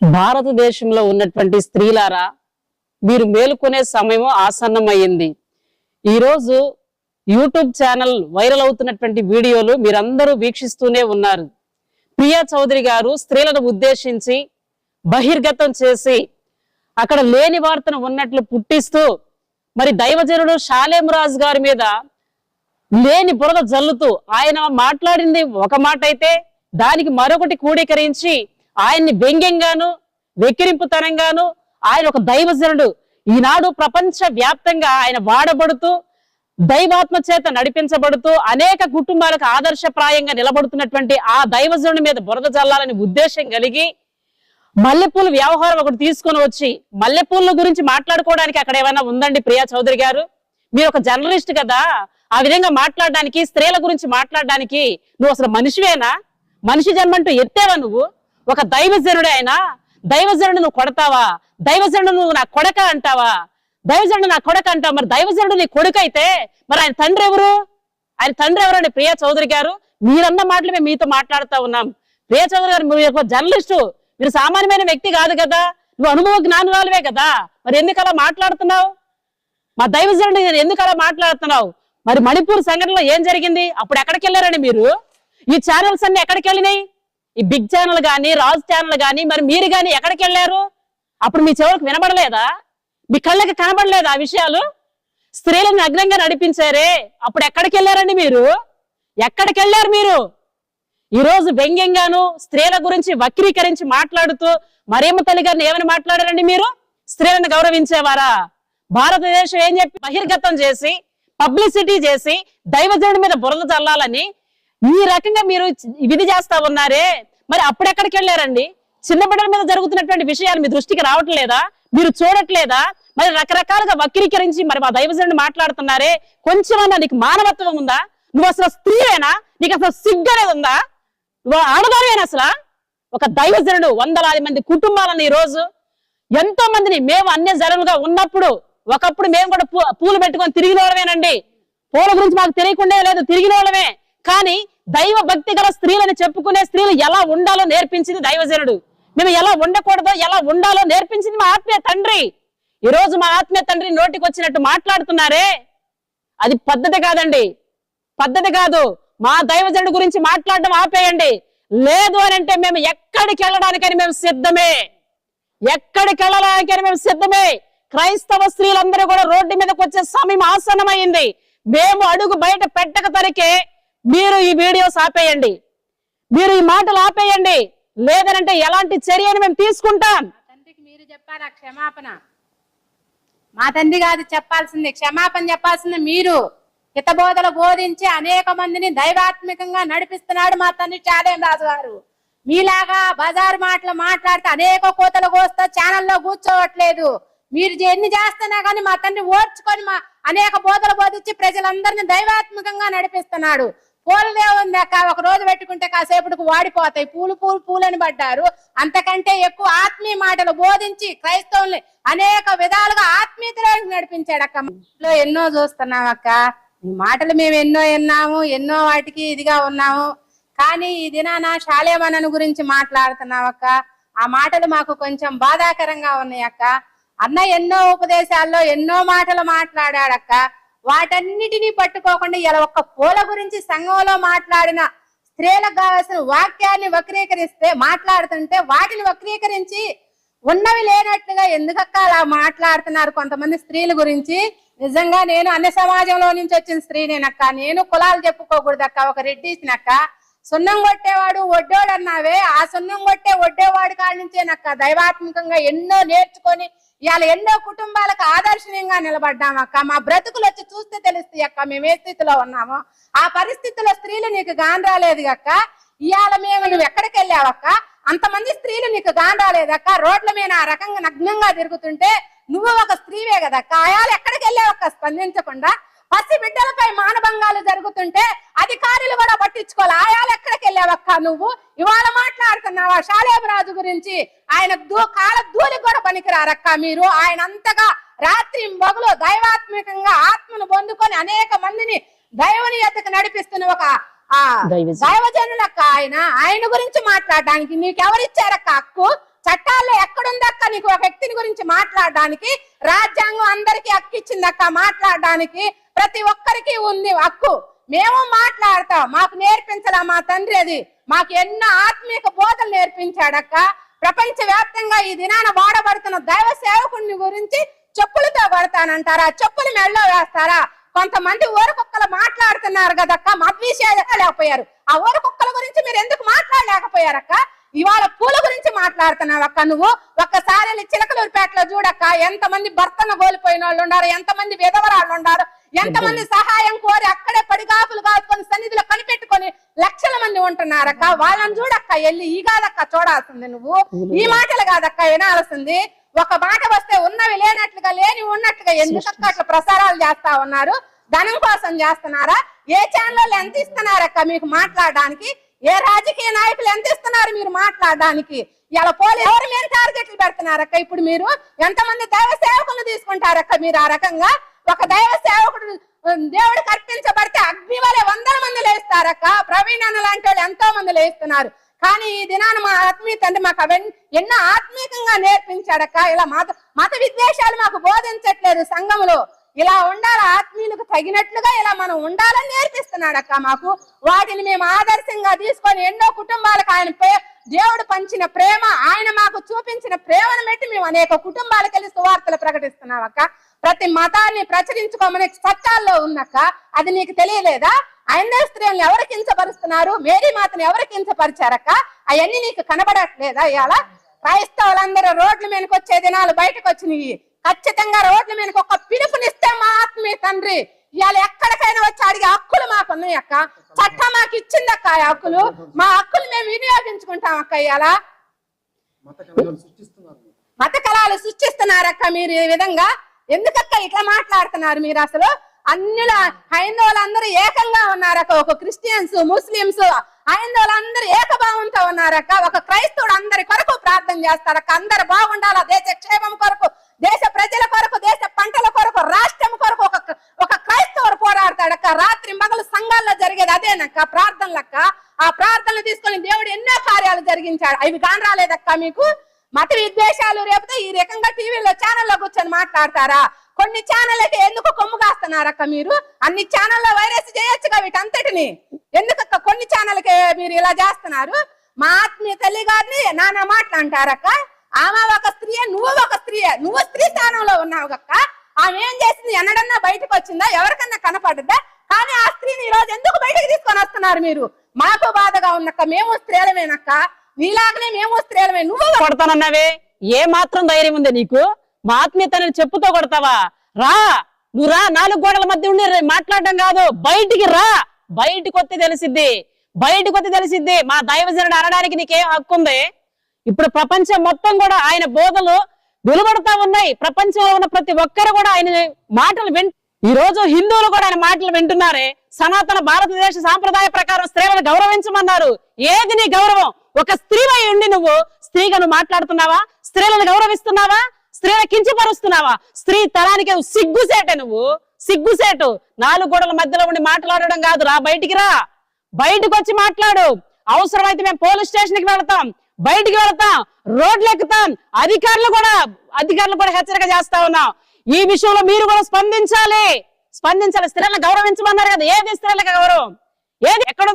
భారతదేశంలో ఉన్నటువంటి స్త్రీలారా మీరు మేలుకునే సమయం ఆసన్నమయ్యింది. ఈరోజు యూట్యూబ్ ఛానల్ వైరల్ అవుతున్నటువంటి వీడియోలు మీరందరూ వీక్షిస్తూనే ఉన్నారు. ప్రియా చౌదరి గారు స్త్రీలను ఉద్దేశించి బహిర్గతం చేసి అక్కడ లేని వార్తను ఉన్నట్లు పుట్టిస్తూ మరి దైవజనుడు షాలేమరాజు గారి మీద లేని బురద జల్లుతూ ఆయన మాట్లాడింది ఒక మాట అయితే దానికి మరొకటి కూడీకరించి ఆయన్ని వ్యంగ్యంగాను వెక్కిరింపుతనంగాను ఆయన ఒక దైవజనుడు. ఈనాడు ప్రపంచ వ్యాప్తంగా ఆయన వాడబడుతూ దైవాత్మ చేత నడిపించబడుతూ అనేక కుటుంబాలకు ఆదర్శప్రాయంగా నిలబడుతున్నటువంటి ఆ దైవజనుడి మీద బురద జల్లాలని ఉద్దేశం కలిగి మల్లెపూల వ్యవహారం ఒకటి తీసుకొని వచ్చి మల్లెపూల గురించి మాట్లాడుకోవడానికి అక్కడ ఏమైనా ఉందండి ప్రియా చౌదరి గారు? మీరు ఒక జర్నలిస్ట్ కదా ఆ విధంగా మాట్లాడడానికి స్త్రీల గురించి మాట్లాడడానికి నువ్వు అసలు మనిషివేనా? మనిషి జన్మంటూ ఎత్తేవా నువ్వు? ఒక దైవజనుడే అయినా దైవజనుడు నువ్వు కొడతావా? దైవజనుడు నువ్వు నా కొడక అంటావా? దైవజనుడు నా కొడక అంటావు? మరి దైవజనుడు నీ కొడుకు అయితే మరి ఆయన తండ్రి ఎవరు? ఆయన తండ్రి ఎవరండి ప్రియా చౌదరి గారు? మీరన్న మాటలు మేము మీతో మాట్లాడుతా ఉన్నాం. ప్రియా చౌదరి గారు మీరు ఒక జర్నలిస్టు. మీరు సామాన్యమైన వ్యక్తి కాదు కదా. నువ్వు అనుభవ జ్ఞానురాలువే కదా. మరి ఎందుకు అలా మాట్లాడుతున్నావు? మా దైవజనుడు ఎందుకు అలా మాట్లాడుతున్నావు? మరి మణిపూర్ సంఘటనలో ఏం జరిగింది? అప్పుడు ఎక్కడికి వెళ్ళారండి మీరు? ఈ ఛానల్స్ అన్ని ఎక్కడికి వెళ్ళినాయి ఈ బిగ్ ఛానల్ కానీ రాజ్ ఛానల్ కానీ మరి మీరు కానీ ఎక్కడికి వెళ్ళారు? అప్పుడు మీ చెవులకు వినబడలేదా? మీ కళ్ళకి కనబడలేదా ఆ విషయాలు? స్త్రీలను నగ్నంగా నడిపించారే. అప్పుడు ఎక్కడికి వెళ్ళారండి మీరు? ఎక్కడికి వెళ్ళారు మీరు? ఈరోజు వ్యంగ్యంగాను స్త్రీల గురించి వక్రీకరించి మాట్లాడుతూ మరేమ తల్లి గారిని ఏమని మాట్లాడారండి మీరు? స్త్రీలను గౌరవించేవారా? భారతదేశం ఏం చెప్పి బహిర్గతం చేసి పబ్లిసిటీ చేసి దైవజనుడి మీద బురద చల్లాలని ఈ రకంగా మీరు విధి చేస్తా ఉన్నారే? మరి అప్పుడెక్కడికి వెళ్ళారండి? చిన్న బిడ్డల మీద జరుగుతున్నటువంటి విషయాలు మీ దృష్టికి రావట్లేదా? మీరు చూడట్లేదా? మరి రకరకాలుగా వక్రీకరించి మరి మా దైవజనుడు మాట్లాడుతున్నారే? కొంచెమన్నా నీకు మానవత్వం ఉందా? నువ్వు అసలు స్త్రీవేనా? నీకు అసలు సిగ్గు అనేది ఉందా? నువ్వు ఆడదానివేనా అసలు? ఒక దైవజనుడు వందలాది మంది కుటుంబాలను ఈ రోజు ఎంతో మందిని మేము అన్య జనులుగా ఉన్నప్పుడు ఒకప్పుడు మేము కూడా పూ- పూలు పెట్టుకొని తిరిగిన వాళ్ళమేనండి పూల గురించి మాకు తెలియకుండా లేదు తిరిగిన వాళ్ళమే కానీ దైవ భక్తి గల స్త్రీలని చెప్పుకునే స్త్రీలు ఎలా ఉండాలో నేర్పించింది దైవజనుడు. మేము ఎలా ఉండకూడదో ఎలా ఉండాలో నేర్పించింది మా ఆత్మీయ తండ్రి. ఈ రోజు మా ఆత్మీయ తండ్రి నోటికి వచ్చినట్టు మాట్లాడుతున్నారే. అది పద్ధతి కాదండి. పద్ధతి కాదు. మా దైవజనుడి గురించి మాట్లాడడం ఆపేయండి. లేదు అని అంటే మేము ఎక్కడికి వెళ్ళడానికని మేము సిద్ధమే. ఎక్కడికి వెళ్ళడానికని మేము సిద్ధమే. క్రైస్తవ స్త్రీలందరూ కూడా రోడ్డు మీదకి వచ్చే సమయం ఆసనమైంది మేము అడుగు బయట పెట్టక తరికే మీరు ఈ వీడియోస్ ఆపేయండి. మీరు ఈ మాటలు ఆపేయండి. లేదనంటే ఎలాంటి చర్యను మేము తీసుకుంటాం? తండ్రికి మీరు చెప్పారా క్షమాపణ? మా తండ్రి కాదు చెప్పాల్సింది క్షమాపణ చెప్పాల్సింది మీరు. హితబోధలు బోధించి అనేక మందిని దైవాత్మికంగా నడిపిస్తున్నాడు మా తండ్రి చాలేం రాజు గారు మీలాగా బజార్ మాటలు మాట్లాడితే అనేక కోతలు కోస్తా ఛానల్లో కూర్చోవట్లేదు. మీరు ఎన్ని చేస్తున్నా కానీ మా తండ్రి ఓర్చుకొని మా అనేక బోధలు బోధించి ప్రజలందరినీ దైవాత్మికంగా నడిపిస్తున్నాడు. పూలు దేవుంది అక్క ఒక రోజు పెట్టుకుంటే కాసేపటికి వాడిపోతాయి. పూలు పూలు పూలని పడ్డారు. అంతకంటే ఎక్కువ ఆత్మీయ మాటలు బోధించి క్రైస్తవుల్ని అనేక విధాలుగా ఆత్మీయతలోకి నడిపించాడు అక్క ఇంట్లో ఎన్నో చూస్తున్నాం అక్క. ఈ మాటలు మేము ఎన్నో విన్నాము ఎన్నో వాటికి ఇదిగా ఉన్నాము. కానీ ఈ దినాన శాలేమనను గురించి మాట్లాడుతున్నాం అక్క. ఆ మాటలు మాకు కొంచెం బాధాకరంగా ఉన్నాయి అక్క. అన్న ఎన్నో ఉపదేశాల్లో ఎన్నో మాటలు మాట్లాడాడక్క. వాటన్నిటినీ పట్టుకోకుండా ఇలా ఒక్క పూల గురించి సంఘంలో మాట్లాడిన స్త్రీలకు కావాల్సిన వాక్యాన్ని వక్రీకరిస్తే మాట్లాడుతుంటే వాటిని వక్రీకరించి ఉన్నవి లేనట్లుగా ఎందుకక్క అలా మాట్లాడుతున్నారు? కొంతమంది స్త్రీల గురించి. నిజంగా నేను అన్ని సమాజంలో నుంచి వచ్చిన స్త్రీనేనక్క. నేను కులాలు చెప్పుకోకూడదక్క. ఒక రెడ్డిసినక్క సున్నం కొట్టేవాడు ఒడ్డోడు అన్నావే ఆ సున్నం కొట్టే వడ్డేవాడు కాడి నుంచేనక్క దైవాత్మకంగా ఎన్నో నేర్చుకొని ఇవాళ ఎన్నో కుటుంబాలకు ఆదర్శనీయంగా నిలబడ్డాం అక్క. మా బ్రతుకులు వచ్చి చూస్తే తెలుస్తాయి అక్క. మేము ఏ స్థితిలో ఉన్నామో. ఆ పరిస్థితుల్లో స్త్రీలు నీకు గాన్ రాలేదు అక్క. ఇవాళ మేము నువ్వు ఎక్కడికి వెళ్ళావక్క అంతమంది స్త్రీలు నీకు గాన్ రాలేదక్క రోడ్ల మీద ఆ రకంగా నగ్నంగా తిరుగుతుంటే నువ్వు ఒక స్త్రీవే కదక్క ఆయాలు ఎక్కడికి వెళ్ళావక్క స్పందించకుండా పసి బిడ్డలపై మానభంగాలు జరుగుతుంటే అధికారులు కూడా పట్టించుకోవాలి. ఆయాలు ఎక్కడికి వెళ్ళావక్క నువ్వు? ఇవాళ మాట్లాడుతున్నావా శాలేబరాజు గురించి? ఆయన దూ కాల ధూళి కూడా పనికిరారక్క మీరు. ఆయన అంతగా రాత్రి మొగలు దైవాత్మికంగా ఆత్మను పొందుకొని అనేక మందిని దైవని ఎద్దకు నడిపిస్తున్న ఒక. దైవజనులక్క ఆయన. ఆయన గురించి మాట్లాడడానికి నీకెవరిచ్చారక్క హక్కు? చట్టాల్లో ఎక్కడుందక్క నీకు ఒక వ్యక్తిని గురించి మాట్లాడడానికి? రాజ్యాంగం అందరికీ హక్కు ఇచ్చిందక్క మాట్లాడడానికి. ప్రతి ఒక్కరికి ఉంది హక్కు. మేము మాట్లాడతాం. మాకు నేర్పించలా మా తండ్రి అది. మాకు ఎన్నో ఆత్మీయ బోధలు నేర్పించాడక్క. ప్రపంచ వ్యాప్తంగా ఈ దినాన వాడబడుతున్న దైవ సేవకుడిని గురించి చెప్పులతో కొడతానంటారా? చెప్పులు మెళ్ళో వేస్తారా? కొంతమంది ఊరకుక్కలు మాట్లాడుతున్నారు కదక్క. మద్విషేదలేకపోయారు విషయాలు లేకపోయారు. ఆ ఊరకుక్కల గురించి మీరు ఎందుకు మాట్లాడలేకపోయారక్క? ఇవాళ పూల గురించి మాట్లాడుతున్నావు అక్క నువ్వు. ఒక్కసారి వెళ్ళి చిలకలూరుపేటలో చూడక్క. ఎంతమంది భర్తను కోల్పోయిన వాళ్ళు ఉన్నారు ఎంతమంది విధవరాళ్ళు ఉన్నారు. ఎంతమంది సహాయం కోరి అక్కడే పడిగాపులు కాచుకొని సన్నిధిలో కనిపెట్టుకొని లక్షల మంది ఉంటున్నారక్క? వాళ్ళని చూడక్క వెళ్ళి ఈ కాదక్క చూడాల్సింది నువ్వు. ఈ మాటలు కాదక్క వినాల్సింది. ఒక మాట వస్తే ఉన్నవి లేనట్లుగా లేని ఉన్నట్లుగా ఎందుకక్క అట్లా ప్రసారాలు చేస్తా ఉన్నారు? ధనం కోసం చేస్తున్నారా? ఏ ఛానల్ ఎంత ఇస్తున్నారక్క మీకు మాట్లాడడానికి? ఏ రాజకీయ నాయకులు ఎంత ఇస్తున్నారు మీరు మాట్లాడడానికి? ఇలా పోలీ ఎవరి మీద టార్గెట్లు పెడుతున్నారక్క? ఇప్పుడు మీరు ఎంతమంది దైవ సేవకులు తీసుకుంటారక్క మీరు ఆ రకంగా? ఒక దైవ దేవుడికి అర్పించబడితే అగ్ని వలె వందల మంది లేస్తారక్క. ప్రవీణ్ అన్న లాంటి వాళ్ళు ఎంతో మంది లేస్తున్నారు. కానీ ఈ దినాన మా ఆత్మీయ తండ్రి మాకు అవన్నీ ఎన్నో ఆత్మీయంగా నేర్పించాడక్క. ఇలా మత మత విద్వేషాలు మాకు బోధించట్లేదు సంఘములో. ఇలా ఉండాలి ఆత్మీయులకు తగినట్లుగా ఇలా మనం ఉండాలని నేర్పిస్తున్నాడక్క మాకు. వాటిని మేము ఆదర్శంగా తీసుకొని ఎన్నో కుటుంబాలకు ఆయన దేవుడు పంచిన ప్రేమ ఆయన మాకు చూపించిన ప్రేమను బట్టి మేము అనేక కుటుంబాలకు వెళ్ళి సువార్తలు ప్రకటిస్తున్నాం అక్క ప్రతి మతాన్ని ప్రచురించుకోమని చట్టాల్లో ఉందక్క అది నీకు తెలియలేదా? ఐందవ స్త్రీలను ఎవరు కించపరుస్తున్నారు? మేరీ మాతను ఎవరు కించపరిచారక్క? అవన్నీ నీకు కనబడట్లేదా ఇవాళ క్రైస్తవులందరూ రోడ్ల మీదకి వచ్చే దినాలు బయటకు వచ్చినాయి ఖచ్చితంగా రోడ్ల మీదకి ఒక పిలుపునిస్తే మా ఆత్మీయ తండ్రి. ఇవాళ ఎక్కడికైనా వచ్చి అడిగే హక్కులు మాకు ఉన్నాయి అక్క చట్టం మాకు ఇచ్చింది అక్క ఆ హక్కులు. మా హక్కులు మేము వినియోగించుకుంటాం అక్క ఇవాళ. మత కళాలు సృష్టిస్తున్నారక్క మీరు ఈ విధంగా. ఎందుకక్క ఇట్లా మాట్లాడుతున్నారు మీరు అసలు? అన్నిల హైందవులందరూ ఏకంగా ఉన్నారక్క. ఒక క్రిస్టియన్స్ ముస్లిమ్స్ హైందవులందరూ ఏకభావంతో ఉన్నారక్క. ఒక క్రైస్తవుడు అందరి కొరకు ప్రార్థన చేస్తారక్క అందరు బాగుండాలా? దేశ క్షేమం కొరకు దేశ ప్రజల కొరకు దేశ పంటల కొరకు రాష్ట్రం కొరకు ఒక ఒక క్రైస్తవుడు పోరాడతాడక్క. రాత్రి మగలు సంఘాల్లో జరిగేది అదేనక్క ప్రార్థనలక్క. ఆ ప్రార్థనలు తీసుకొని దేవుడు ఎన్నో కార్యాలు జరిగించాడు. అవి కాని రాలేదక్క మీకు? మత విద్వేషాలు రేపితే ఈ రకంగా టీవీలో ఛానల్లో కూర్చొని మాట్లాడతారా? కొన్ని ఛానల్ అయితే ఎందుకు కొమ్ము కాస్తున్నారక్క మీరు? అన్ని ఛానల్లో వైరస్ చేయొచ్చుగా వీటంతటిని. ఎందుకక్క కొన్ని ఛానల్కి మీరు ఇలా చేస్తున్నారు? మా ఆత్మీయ తల్లి గారిని నాన్న మాట్లాంటారక్క ఆమె ఒక స్త్రీయే నువ్వు ఒక స్త్రీయే. నువ్వు స్త్రీ స్థానంలో ఉన్నావు కక్క ఆమె ఏం చేసింది? ఎన్నడన్నా బయటకు వచ్చిందా? ఎవరికన్నా కనపడదా కానీ ఆ స్త్రీని ఈ రోజు ఎందుకు బయటకు తీసుకొని వస్తున్నారు మీరు? మాకు బాధగా ఉన్నక్క మేము స్త్రీలమేనక్క. నీలాగనే మేము స్త్రీలమే నువ్వు కొడతానన్నావే? ఏ మాత్రం ధైర్యం ఉంది నీకు? మా ఆత్మీయతని చెప్పుతో కొడతావా? రా. నువ్వు రా. నాలుగు గోడల మధ్య ఉండి రే- మాట్లాడడం కాదు. బయటికి రా. బయటికి వస్తే తెలిసిద్ది. బయటకు వస్తే తెలిసిద్ది. మా దైవజనుడు అనడానికి నీకేం హక్కు ఉంది? ఇప్పుడు ప్రపంచం మొత్తం కూడా ఆయన బోధలు వెలువడతా ఉన్నాయి. ప్రపంచంలో ఉన్న ప్రతి ఒక్కరు కూడా ఆయన మాటలు విన్ ఈ రోజు హిందువులు కూడా ఆయన మాటలు వింటున్నారే. సనాతన భారతదేశ సాంప్రదాయ ప్రకారం స్త్రీలను గౌరవించమన్నారు. ఏది నీ గౌరవం? ఒక స్త్రీవై ఉండి నువ్వు స్త్రీగా నువ్వు మాట్లాడుతున్నావా? స్త్రీలను గౌరవిస్తున్నావా? స్త్రీల కించపరుస్తున్నావా? స్త్రీ తరానికి సిగ్గుసేట సిగ్గుసేటే నువ్వు. సిగ్గుసేటు. నాలుగు గోడల మధ్యలో ఉండి మాట్లాడడం కాదు. రా బయటికి రా. బయటకు వచ్చి మాట్లాడు. అవసరమైతే మేము పోలీస్ స్టేషన్కి వెళతాం. బయటికి వెళతాం. రోడ్లు ఎక్కుతాం అధికారులు కూడా అధికారులు కూడా హెచ్చరిక చేస్తా ఉన్నాం. ఈ విషయంలో మీరు కూడా స్పందించాలి. స్పందించాలి. స్త్రీలను గౌరవించమన్నారు కదా. ఏది స్త్రీలకు గౌరవం? ఏది ఎక్కడ